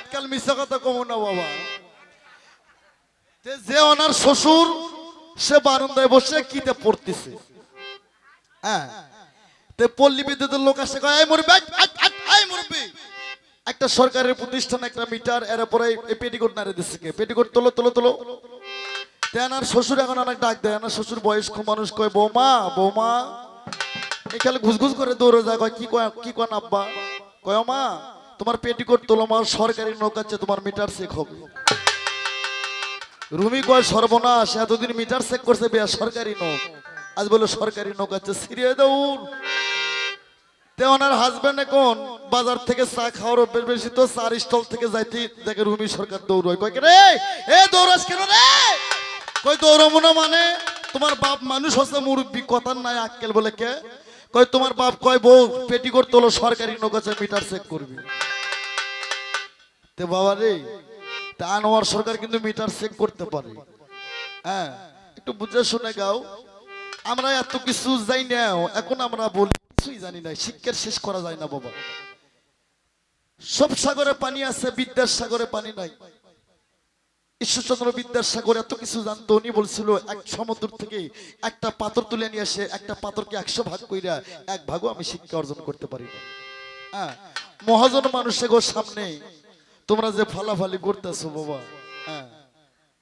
আজকাল মিশা কথা কমো না বাবা। যে ওনার শ্বশুর, সে বারান্দায় বসে কিতে পড়তেছে? হ্যাঁ। এখন অনেক ডাক দেয়। আমার শ্বশুর বয়স্ক মানুষ, কয় করে দৌড়ে যায়, কয়, কি কয় কি কয় আব্বা? কয় মা তোমার পেটিকোট তোলো মা সরকারি নৌকাচ্ছে তোমার মিটার চেক হবে। রুমি কয়, সর্বনাশ, এতদিন মিটার চেক করছে বেয়া সরকারি নৌক। আজ বলে সরকারি নৌকাচ্ছে সিরিয়ে দৌড় তে ওনার হাজবেন্ড এখন বাজার থেকে চা খাওয়ার অভ্যেস বেশি তো চার স্টল থেকে যাইতে দেখে রুমি সরকার দৌড়য়। কয় রে? এ দৌড়াস কেন রে? কই দৌড়াবো না মানে? তোমার বাপ মানুষ হচ্ছে মুরব্বী, কথার নাই আক্কেল বলে কে? কয়, তোমার বাপ কয়, বউ পেটিকোট তোলো সরকারি নৌকাছে মিটার চেক করবি। তে বাবা রে, তা আনোয়ার সরকার কিন্তু মিটার চেক করতে পারে। হ্যাঁ একটু বুঝে শুনে গাও। আমরা এত কিছু যাই না, এখন আমরা বলি, কিছুই জানি না, শিক্ষার শেষ করা যায় না বাবা। সব সাগরে পানি আছে, বিদ্যার সাগরে পানি নাই। ঈশ্বরচন্দ্র বিদ্যাসাগর এত কিছু জানতো, উনি বলছিল, এক সমুদ্র থেকে একটা পাথর তুলে নিয়ে আসে একটা পাথরকে একশো ভাগ কইরা এক ভাগও আমি শিক্ষা অর্জন করতে পারি না। হ্যাঁ মহাজন মানুষের গো সামনে তোমরা যে ফালাফালি করতেছো, বাবা। হ্যাঁ।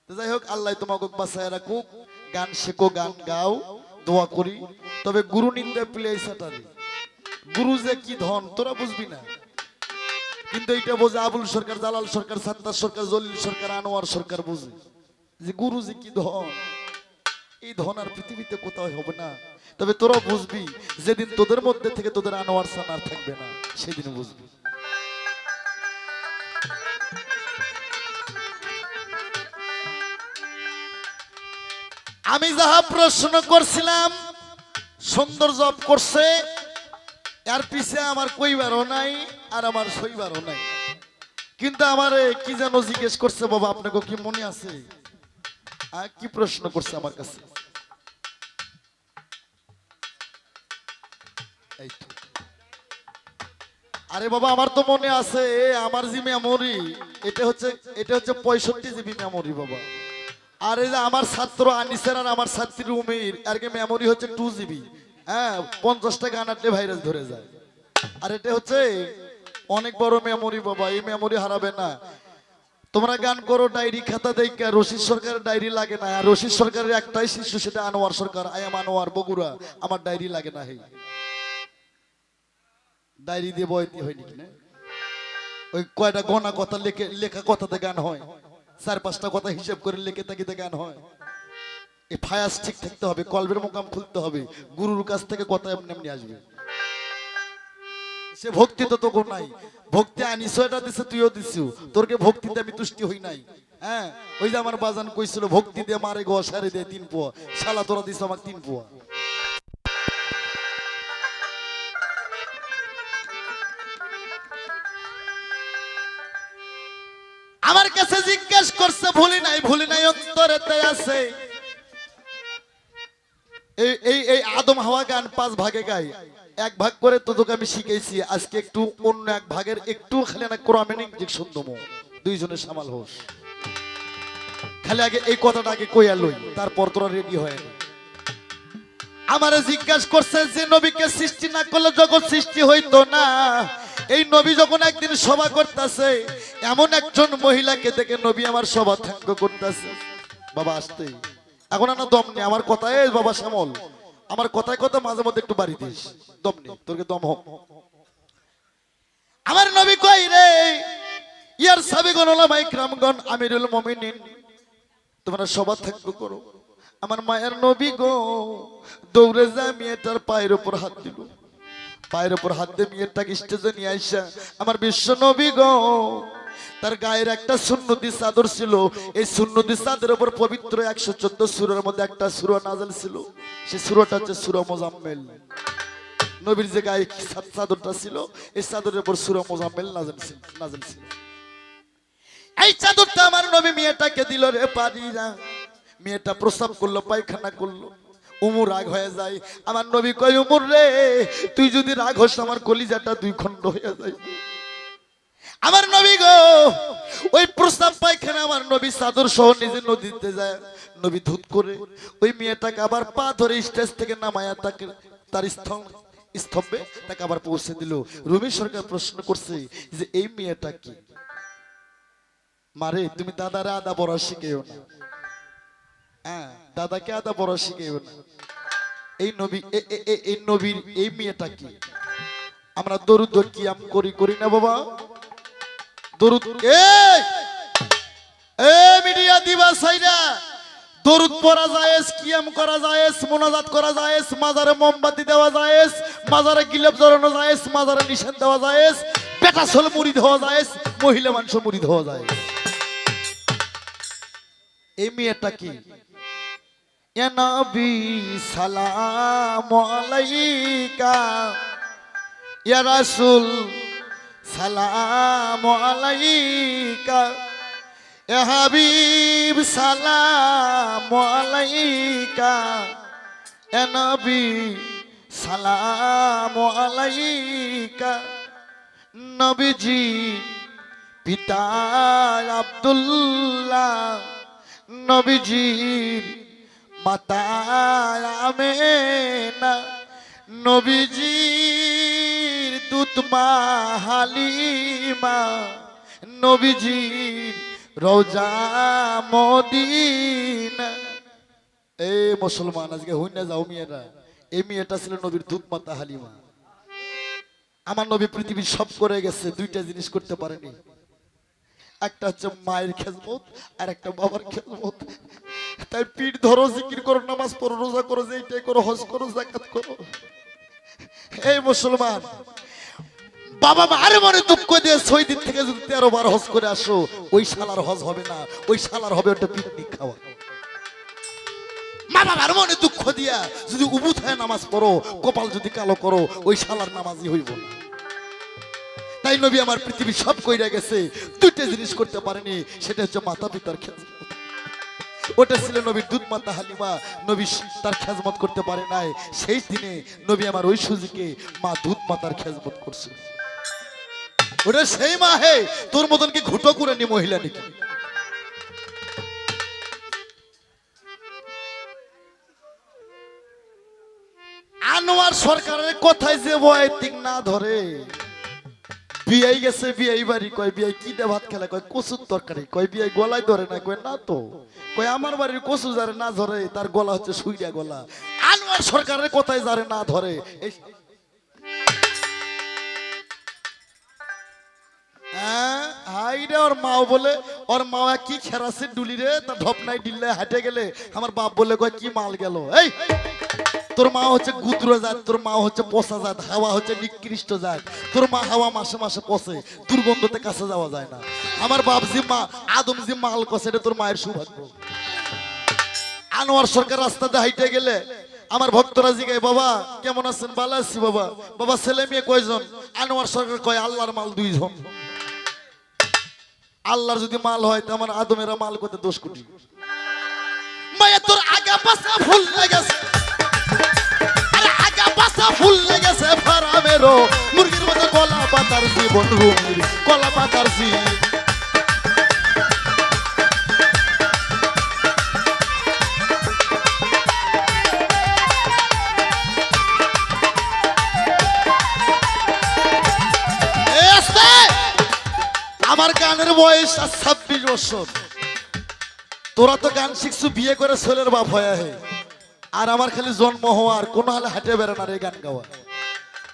যাই হোক, আল্লাহ তোমাকে বাসায় রাখুক। গান শেখো, গান গাও, দোয়া করি। তবে গুরু নিন্দা প্লেস গুরু যে কি ধন, তোরা বুঝবি না। কিন্তু এটা বোঝে আবুল সরকার, জালাল সরকার, সাত্তার সরকার, জলিল সরকার, আনোয়ার সরকার বুঝে। যে গুরু যে কি ধন। এই ধন আর পৃথিবীতে কোথাও হবে না। তবে তোরা বুঝবি, যেদিন তোদের মধ্যে থেকে তোদের আনোয়ার সান আর থাকবে না, সেদিন বুঝবি। আমি যাহা প্রশ্ন করছিলাম সুন্দর জব করছে এর পিছে আমার কইবারও নাই আর আমার সইবারও নাই। কিন্তু আমার কি যেন জিজ্ঞেস করছে বাবা আপনাকে কি মনে আছে? আহ, কি প্রশ্ন করছে আমার কাছে? আরে বাবা আমার তো মনে আছে আমার যে মেমোরি এটা হচ্ছে এটা হচ্ছে পঁয়ষট্টি জিবি মেমোরি বাবা। আর এই যে আমার ছাত্র আনিসের আর আমার ছাত্রী উমির, আর কি মেমোরি হচ্ছে টু জিবি হ্যাঁ পঞ্চাশটা গান আটলে ভাইরাস ধরে যায়। আর এটা হচ্ছে অনেক বড় মেমোরি বাবা, এই মেমোরি হারাবে না। তোমরা গান করো, ডায়েরি খাতা দেখা, রশিদ সরকারের ডায়েরি লাগে না। আর রশিদ সরকারের একটাই শিশু সেটা আনোয়ার সরকার। I am Anwar, Bogura. আমার ডায়েরি লাগে না, হেই। ডায়েরি দিয়ে বয়তি হয় নাকি না? ওই কয়টা গনা কথা লেখে, লেখা কথাতে গান হয়। চার পাঁচটা কথা হিসেব করে লেখে থাকিতে গান হয়? এই ফায়াস ঠিক থাকতে হবে, কলবের মোকাম খুলতে হবে, গুরুর কাছ থেকে কথা এমনি এমনি আসবে। সে ভক্তি তো তোকে নাই। ভক্তি আনিস, এটা দিছে, তুইও দিছু তোরকে ভক্তিতে আমি তুষ্টি হই নাই। হ্যাঁ? ওই যে আমার বাজান কইছিল, ভক্তি দিয়ে মারে গো, সারে দিয়ে তিন পোয়া। শালা, তোরা দিছ আমার তিন পোয়া। আমার কাছে জিজ্ঞেস করছে, ভুলি নাই ভুলি নাই অন্তরেতে আছে। এই এই এই আদম হাওয়া গান পাঁচ ভাগে গাই। এক ভাগ করে তো তোকে আমি শিখেছি আজকে একটু অন্য এক ভাগের একটু খালি না ক্রমেনিক যে সুন্দর দুইজনের সামাল হোস। খালি আগে এই কথাটা আগে কইয়া লই, তারপর তোরা রেডি হয়ে। আমারে জিজ্ঞাসা করছে যে, নবীকে সৃষ্টি না করলে জগৎ সৃষ্টি হইতো না। নবী যখন একদিন সভা করতেছে, এমন একজন মহিলাকে দেখে নবী আমার সভা থ্যাঙ্ক করতেছে। বাবা, আসতে। এখন না, দম নেই। আমার কথায়, এই বাবা শ্যামল, আমার কথায় কথা মাঝে মধ্যে একটু বাড়ি দিস। দম নেই তোরকে দম হোক। আমার নবী কই রে? ইয়ার সাবিগণ ওলামাই ক্রামগণ, আমিরুল মুমিনিন, তোমরা সভা থ্যাঙ্ক করো। আমার মায়ের নবী গো, দৌড়ে যা মেয়েটার পায়ের উপর হাত দিল। পায়ের উপর হাত দিয়ে মেয়েটাকে স্টেজে নিয়ে আইসা, আমার বিশ্ব নবী গো। তার গায়ের একটা সুন্নতি চাদর ছিল। এই সুন্নতি চাদরের উপর পবিত্র একশো চোদ্দ সুরের মধ্যে একটা সুর নাজল ছিল। সেই সুরটা হচ্ছে সুর মোজাম্মেল। নবীর যে গায়ে চাদরটা ছিল, এই চাদরের উপর সুর মোজাম্মেল নাজল ছিল নাজল ছিল। এই চাদরটা আমার নবী মেয়েটাকে দিল রে পারি না মেয়েটা প্রস্রাব করল, পায়খানা করল। উমর রাগ হয়ে যায়। আমার নবী কয়, উমর রে, তুই যদি রাগ হোস, আমার কলিজাটা দুই খণ্ড হয়ে যায়। আমার নবী গো, ওই প্রস্তাব পায়খানা আমার নবী চাদর সহ নিজে নদীতে যায়, নবী ধুত করে ওই মেয়েটাকে আবার পা ধরে স্টেজ থেকে নামায়া তাকে, তার স্তম্ভ, স্তম্ভে তাকে আবার পৌঁছে দিল। রবি সরকার প্রশ্ন করছে যে, এই মেয়েটা কি? মারে তুমি দাদারা আদা বড় শিখেও না। দাদাকে আদা বড় শিখেও না। এই নবী এই নবীর এই মেয়েটা কি? আমরা দরুদ কিয়াম করি করি না বাবা? দরুদ মিডিয়া দিবা সাইরা। দরুদ পড়া কিয়াম করা মোনাজাত করা জায়েজ, মাজারে মোমবাতি দেওয়া জায়েজ, মাজারে গিলাপ জড়ানো জায়েজ, মাজারে নিশান দেওয়া জায়েজ বেটা ছোল মুড়ি ধোয়া জায়েজ, মহিলা মানুষ মুড়ি ধোয়া জায়েজ। এই মেয়েটা কি? নবী, সালাম আলাইকা। ইয়া রাসূল, সালাম আলাইকা। ইয়া হাবিব, সালাম আলাইকা। ইয়া নবী, সালাম আলাইকা। নবীজি, পিতা আব্দুল্লাহ। নবীজির মাতা আমেনা। নবীজির দুতমা হালিমা। নবীজির রোজা মদিনা। এই মুসলমান, আজকে হই না যাও মেয়েরা। এই মেয়েটা ছিল নবীর দুধ মাতা হালিমা আমার নবী পৃথিবীর সব করে গেছে, দুইটা জিনিস করতে পারেনি। একটা হচ্ছে মায়ের খেজমত, আর একটা বাবার খেজমত। তাই পিঠ ধরো, জিকির করো, নামাজ পড়ো, রোজা করো যে এইটাই করো, হজ করো জাকাত করো। এই মুসলমান, বাবা মার মনে দুঃখ দিয়ে ছয় দিন থেকে যদি তেরো বার হজ করে আসো, ওই শালার হজ হবে না, ওই শালার হবে ওটা পিকনিক খাওয়া। মা বাবার মনে দুঃখ দিয়া যদি উবু থাকে নামাজ পড়ো, কপাল যদি কালো করো, ওই শালার নামাজই হইব না। তাই নবী আমার পৃথিবী সব কইরা গেছে, দুইটা জিনিস করতে পারেনি, সেটা হচ্ছে মাতা পিতার খেজমত। ওটা ছিল নবীর দুধ মাতা হালিমা, নবী তার খেজমত করতে পারে নাই, সেই দিনে নবী আমার ওই সুযোগে মা দুধ মাতার খেজমত করছে। ওটা সেই মা হে, তোর মতন কি ঘুটো করে নি মহিলা নাকি? আনোয়ার সরকারের কথায় যে বয় ঠিক না ধরে বিয়াই গেছে বিয়াই বাড়ি কয় বিয়াই কি দে ভাত খেলে কয় কচুর তরকারি কয় বিয়াই গলায় ধরে না কয় না তো। কয় আমার বাড়ির কচু যারে না ধরে তার গলা হচ্ছে সুইয়া গলা। আনোয়ার সরকারের কথায় যারে না ধরে হ্যাঁ, হাই রে ওর মাও বলে ওর মাও কি খেরাছে ডুলি রে তা ঢপনাই ডিল্লে হাঁটে গেলে আমার বাপ বলে কয় কি মাল গেল এই তোর মা হচ্ছে গুদ্র জাত, তোর মা হচ্ছে পচা জাত, হাওয়া হচ্ছে নিকৃষ্ট জাত। তোর মা হাওয়া মাসে মাসে পচে, দুর্গন্ধতে কাছে যাওয়া যায় না। আমার বাপ জি মা আদম জি মাল কষে এটা তোর মায়ের সৌভাগ্য। আনোয়ার সরকার রাস্তাতে হাইটে গেলে আমার ভক্তরা জিগায়, বাবা, কেমন আছেন? ভালো আছি, বাবা। বাবা, ছেলে মেয়ে কয়জন? আনোয়ার সরকার কয়, আল্লাহর মাল দুইজন। আল্লাহর যদি মাল হয়, তো আমার আদমেরা মাল করতে দোষ কোটি। মায়া তোর আগা পাশা আগা পাশা ফুল লেগেছে ফারামেরও। মুরগির মতো কলা পাতার জীবন কলা পাতার আমার গানের বয়স আর ছাব্বিশ বছর। তোরা তো গান শিখছু, বিয়ে করে ছেলের বাপ হয়ে আর আমার খালি জন্ম হওয়ার কোনো হালে হাঁটে বেড়ে না রে গান গাওয়া।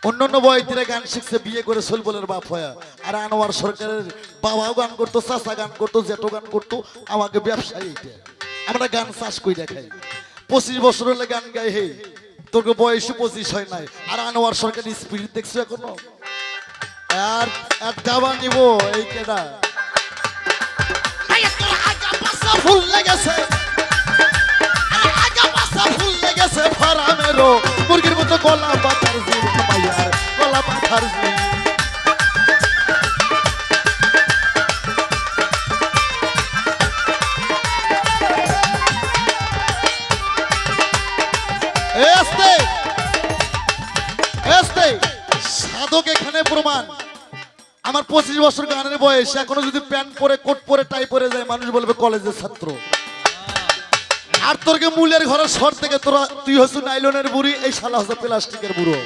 অন্যান্য বয়তিরা গান শিখছে, বিয়ে করে সোল বলের বাপ হয়া। আর আনোয়ার সরকারের বাবাও গান করতো, চাচা গান করতো, জেঠো গান করতো, আমাকে ব্যবসায়ী আমরা গান চাষ কই দেখাই পঁচিশ বছর হলে গান গাই হে তোর বয়স পঁচিশ হয় নাই। আর আনোয়ার সরকারের স্পিরিট দেখছ এখনও? আর আর দাবা নিব এই কেডা। ফুল লেগেছে। লেগেছে ফারামেরও। মুরগির মতো গলা পাতার গলা পাতার প্রমাণ। আমার পঁচিশ বছর গানের বয়স, এখনও যদি প্যান্ট পরে, কোট পরে, টাই পরে যায়, মানুষ বলবে কলেজের ছাত্র। আর তোরকে মূলের ঘরের সর থেকে তোরা, তুই হচ্ছ নাইলনের বুড়ি, এই শালা হচ্ছে প্লাস্টিকের বুড়ো।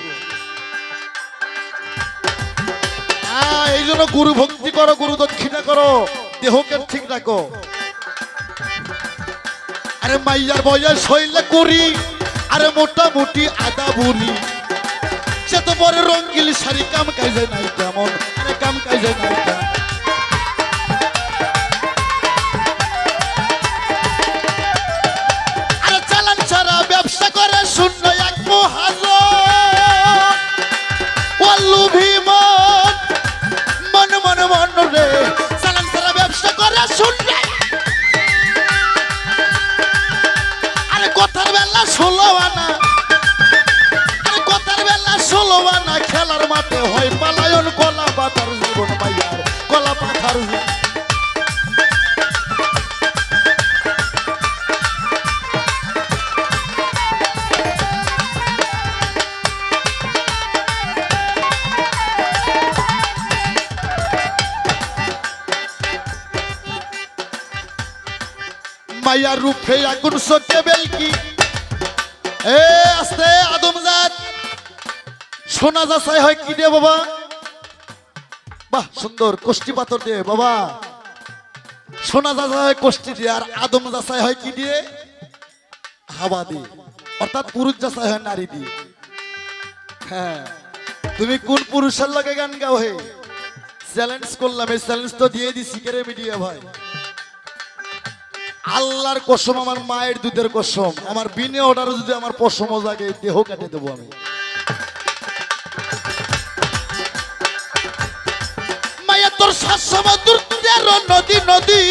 এই জন্য গুরু ভক্তি করো, গুরু দক্ষিণা করো, দেহকে ঠিক রাখো। আরে মাইয়ার বয়স হইলে করি আরে মোটামুটি আদা বুড়ি। সে তো বড় রঙ্গিল শাড়ি, কাম কাজে নাই কেমন, আরে কাম কাজে নাই মাঠে হয়, পালায়ন কলা পাতার জীবন মাইয়ার, কলা জীবন। মাইয়ার রূপে আগুন সত্যে বেলকি। এ আস্তে আদমজাত সোনা যাচাই হয় কি দিয়ে বাবা? বাহ, সুন্দর, কোষ্টি পাথর দিয়ে, বাবা। সোনা যাচাই হয় কোষ্টি দিয়ে, আর আদম যাচাই হয় কি দিয়ে? হাওয়া দিয়ে। অর্থাৎ পুরুষ যাচাই হয় নারী দিয়ে। হ্যাঁ। তুমি কোন পুরুষের লগে গান গাও হে? চ্যালেঞ্জ করলাম, এই চ্যালেঞ্জ তো দিয়ে দিছি কেরে মিডিয়া ভাই? আল্লাহর কসম, আমার মায়ের দুধের কসম। আমার বিনে অর্ডার যদি আমার পশম জাগে, দেহ কেটে দেবো আমি। তোর শাসমুদ্র নদী নদী।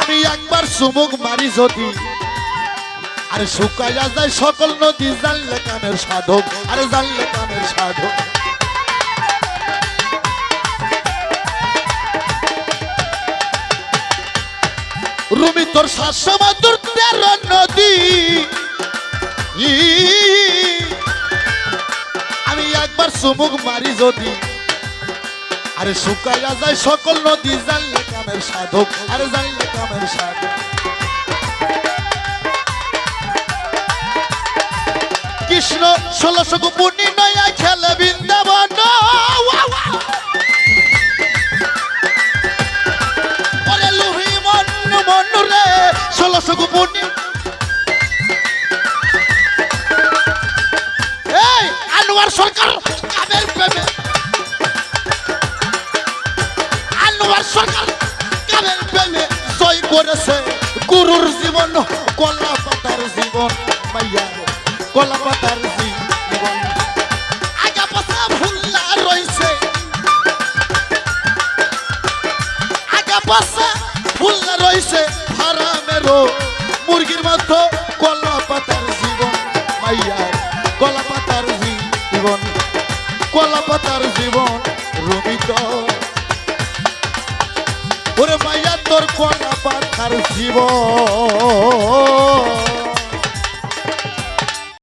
আমি একবার সুমুখ মারি যদি, আরে শুকাইয়া যায় সকল নদী, জানলে কানের সাধক আরে জানলে কানের সাধক রুমি তোর শাসমাদুর তেরো নদী সুমুখ মারি যদি। আরে শুকাইয়া যায় সকল নদী, জানলে কামের সাধক আরে জানলে কামের সাধক কৃষ্ণ ষোলশ গুপুনি নয়া খেলে বৃন্দাবন। ষোলশ গুপুনি জীবন, কলা পাতার জীবন, মাইয়া কলা পাতার জীবন। আগা পাশা ভুল্লা রয়েছে। আগা পাশা ভুল্লা রয়েছে। হারামেরও মুরগির মতো কলা পাতার জীবন মাইয়ার কলা পাতার জীবন। কলা পাতার জীবন রুমিত জীবন।